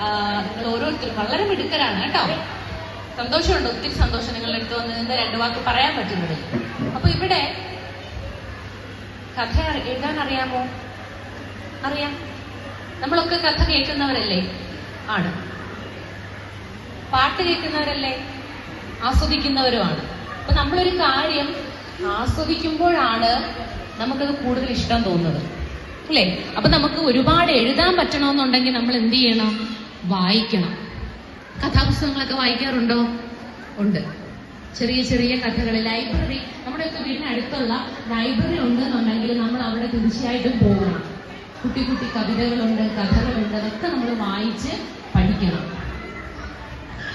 നിങ്ങൾ ഓരോരുത്തരും വളരെ മിടുക്കരാണ് കേട്ടോ. സന്തോഷമുണ്ട് ഒത്തിരി സന്തോഷം നിങ്ങളുടെ അടുത്ത് വന്ന് നിന്ന് രണ്ട് വാക്ക് പറയാൻ പറ്റുന്നത്. അപ്പൊ ഇവിടെ കഥ എഴുതാൻ അറിയാമോ അറിയാം. നമ്മളൊക്കെ കഥ കേൾക്കുന്നവരല്ലേ? ആണ്. പാട്ട് കേൾക്കുന്നവരല്ലേ? ആസ്വദിക്കുന്നവരുമാണ്. അപ്പൊ നമ്മളൊരു കാര്യം ആസ്വദിക്കുമ്പോഴാണ് നമുക്കത് കൂടുതൽ ഇഷ്ടം തോന്നുന്നത്. അല്ലേ? അപ്പൊ നമുക്ക് ഒരുപാട് എഴുതാൻ പറ്റണമെന്നുണ്ടെങ്കിൽ നമ്മൾ എന്ത് ചെയ്യണം? വായിക്കണം. കഥാപുസ്തകങ്ങളൊക്കെ വായിക്കാറുണ്ടോ? ഉണ്ട്. ചെറിയ ചെറിയ കഥകൾ ലൈബ്രറി നമ്മുടെയൊക്കെ വീടിനടുത്തുള്ള ലൈബ്രറി ഉണ്ടെന്നുണ്ടെങ്കിൽ നമ്മൾ അവിടെ തീർച്ചയായിട്ടും പോകണം. കുട്ടി കുട്ടി കവിതകളുണ്ട് കഥകളുണ്ട് അതൊക്കെ നമ്മൾ വായിച്ച് പഠിക്കണം.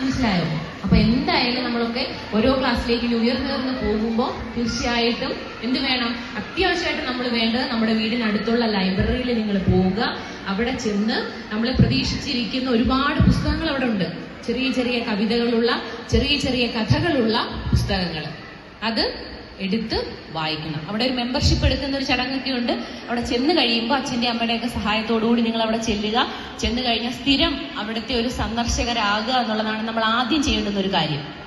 മനസ്സിലായോ? അപ്പൊ എന്തായാലും നമ്മളൊക്കെ ഓരോ ക്ലാസ്സിലേക്ക് ഉയർന്നുയർന്ന് പോകുമ്പോൾ തീർച്ചയായിട്ടും എന്ത് വേണം? അത്യാവശ്യമായിട്ട് നമ്മൾ വേണ്ടത് നമ്മുടെ വീടിനടുത്തുള്ള ലൈബ്രറിയിൽ നിങ്ങൾ പോവുക. അവിടെ ചെന്ന് നമ്മൾ പ്രതീക്ഷിച്ചിരിക്കുന്ന ഒരുപാട് പുസ്തകങ്ങൾ അവിടെ ഉണ്ട്. ചെറിയ ചെറിയ കവിതകളുള്ള ചെറിയ ചെറിയ കഥകളുള്ള പുസ്തകങ്ങൾ അത് എടുത്ത് വായിക്കണം അവിടെ ഒരു മെമ്പർഷിപ്പ് എടുക്കുന്ന ഒരു ചടങ്ങൊക്കെ ഉണ്ട് അവിടെ ചെന്ന് കഴിയുമ്പോൾ അച്ഛന്റെ അമ്മയുടെയൊക്കെ സഹായത്തോടുകൂടി നിങ്ങൾ അവിടെ ചെല്ലുക. ചെന്ന് കഴിഞ്ഞാൽ സ്ഥിരം അവിടുത്തെ ഒരു സന്ദർശകരാകുക എന്നുള്ളതാണ് നമ്മൾ ആദ്യം ചെയ്യേണ്ടുന്ന ഒരു കാര്യം.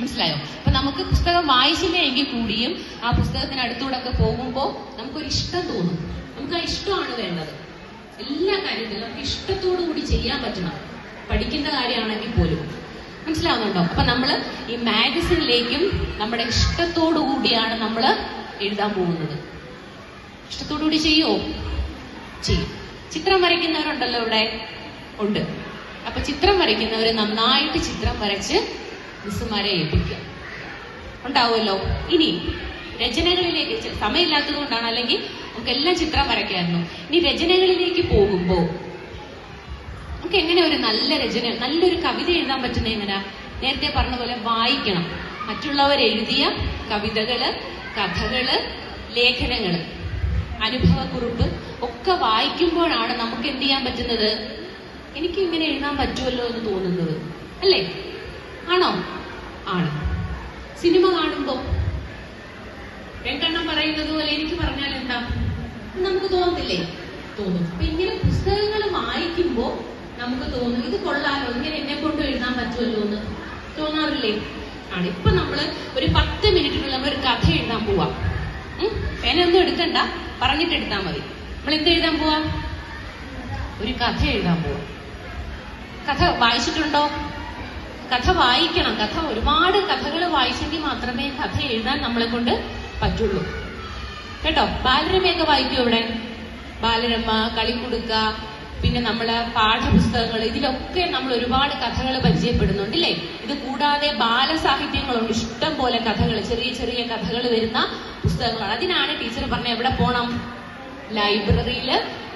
മനസ്സിലായോ? അപ്പൊ നമുക്ക് പുസ്തകം വായിച്ചില്ല എങ്കിൽ കൂടിയും ആ പുസ്തകത്തിന് അടുത്തൂടെ ഒക്കെ പോകുമ്പോൾ നമുക്കൊരു ഇഷ്ടം തോന്നും. നമുക്ക് ആ ഇഷ്ടമാണ് വേണ്ടത്. എല്ലാ കാര്യത്തിലും നമുക്ക് ഇഷ്ടത്തോടു കൂടി ചെയ്യാൻ പറ്റണം. പഠിക്കുന്ന കാര്യമാണെങ്കിൽ പോലും. മനസ്സിലാവുന്നുണ്ടോ? അപ്പൊ നമ്മൾ ഈ മാഗസിനിലേക്കും നമ്മുടെ ഇഷ്ടത്തോടു കൂടിയാണ് നമ്മൾ എഴുതാൻ പോകുന്നത്. ഇഷ്ടത്തോടു കൂടി ചെയ്യോ? ചെയ്യും. ചിത്രം വരയ്ക്കുന്നവരുണ്ടല്ലോ ഇവിടെ? ഉണ്ട്. അപ്പൊ ചിത്രം വരയ്ക്കുന്നവർ നന്നായിട്ട് ചിത്രം വരച്ച് മിസ്സുമാരെ ഏൽപ്പിക്കുക. ഉണ്ടാവുമല്ലോ? ഇനി രചനകളിലേക്ക് സമയമില്ലാത്തത് കൊണ്ടാണ് അല്ലെങ്കിൽ നമുക്ക് എല്ലാം ചിത്രം വരയ്ക്കായിരുന്നു. ഇനി രചനകളിലേക്ക് പോകുമ്പോൾ നമുക്ക് എങ്ങനെ ഒരു നല്ല രചന നല്ലൊരു കവിത എഴുതാൻ പറ്റുന്ന എങ്ങനെ? നേരത്തെ പറഞ്ഞ പോലെ വായിക്കണം. മറ്റുള്ളവർ എഴുതിയ കവിതകൾ കഥകൾ ലേഖനങ്ങൾ അനുഭവക്കുറിപ്പ് ഒക്കെ വായിക്കുമ്പോഴാണ് നമുക്ക് എന്ത് ചെയ്യാൻ പറ്റുന്നത്? എനിക്ക് ഇങ്ങനെ എഴുതാൻ പറ്റുമല്ലോ എന്ന് തോന്നുന്നത്. അല്ലേ? ആണോ? ആണ്. സിനിമ കാണുമ്പോ രണ്ടെണ്ണം പറയുന്നത് പോലെ എനിക്ക് പറഞ്ഞാൽ എന്താ നമുക്ക് തോന്നുന്നില്ലേ തോന്നും. അപ്പൊ ഇങ്ങനെ നമുക്ക് തോന്നും ഇത് കൊള്ളാലോ. ഇങ്ങനെ എന്നെ കൊണ്ട് എഴുതാൻ പറ്റുമല്ലോ എന്ന് തോന്നാറില്ലേ? ആണ്. ഇപ്പൊ നമ്മൾ ഒരു പത്ത് മിനിറ്റിനുള്ളിൽ നമ്മൾ ഒരു കഥ എഴുതാൻ പോവാ. പേന ഒന്നും എടുക്കണ്ട. പറഞ്ഞിട്ട് എടുത്താൽ മതി. നമ്മൾ എന്ത് എഴുതാൻ പോവാ? ഒരു കഥ എഴുതാൻ പോവാ. കഥ വായിച്ചിട്ടുണ്ടോ? കഥ വായിക്കണം. കഥ ഒരുപാട് കഥകൾ വായിച്ചെങ്കിൽ മാത്രമേ കഥ എഴുതാൻ നമ്മളെ കൊണ്ട് പറ്റുള്ളൂ. കേട്ടോ? ബാലരമയൊക്കെ വായിക്കൂ ഇവിടെ? ബാലരമ കളിക്കുടുക്ക പിന്നെ നമ്മൾ പാഠപുസ്തകങ്ങൾ ഇതിലൊക്കെ നമ്മൾ ഒരുപാട് കഥകൾ പരിചയപ്പെടുന്നുണ്ട് ഇത് കൂടാതെ ബാലസാഹിത്യങ്ങളുണ്ട്. ഇഷ്ടം പോലെ കഥകൾ ചെറിയ ചെറിയ കഥകൾ വരുന്ന പുസ്തകങ്ങളാണ്. അതിനാണ് ടീച്ചർ പറഞ്ഞ എവിടെ പോണം? ലൈബ്രറിയിൽ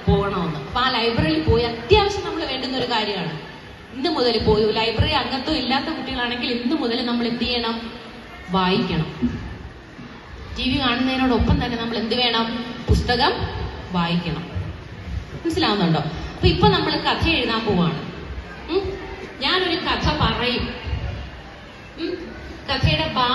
പോകണമെന്ന് അപ്പൊ ആ ലൈബ്രറിയിൽ പോയി അത്യാവശ്യം നമ്മൾ വേണ്ടുന്ന ഒരു കാര്യമാണ്. ഇന്ന് മുതൽ പോയി. ലൈബ്രറി അംഗത്വം ഇല്ലാത്ത കുട്ടികളാണെങ്കിൽ ഇന്ന് മുതൽ നമ്മൾ എന്ത് ചെയ്യണം? വായിക്കണം. ടി വി കാണുന്നതിനോടൊപ്പം തന്നെ നമ്മൾ എന്ത് വേണം? പുസ്തകം വായിക്കണം. മനസ്സിലാവുന്നുണ്ടോ? അപ്പൊ ഇപ്പൊ നമ്മൾ കഥ എഴുതാൻ പോവാണ്? ഞാനൊരു കഥ പറയും? കഥയുടെ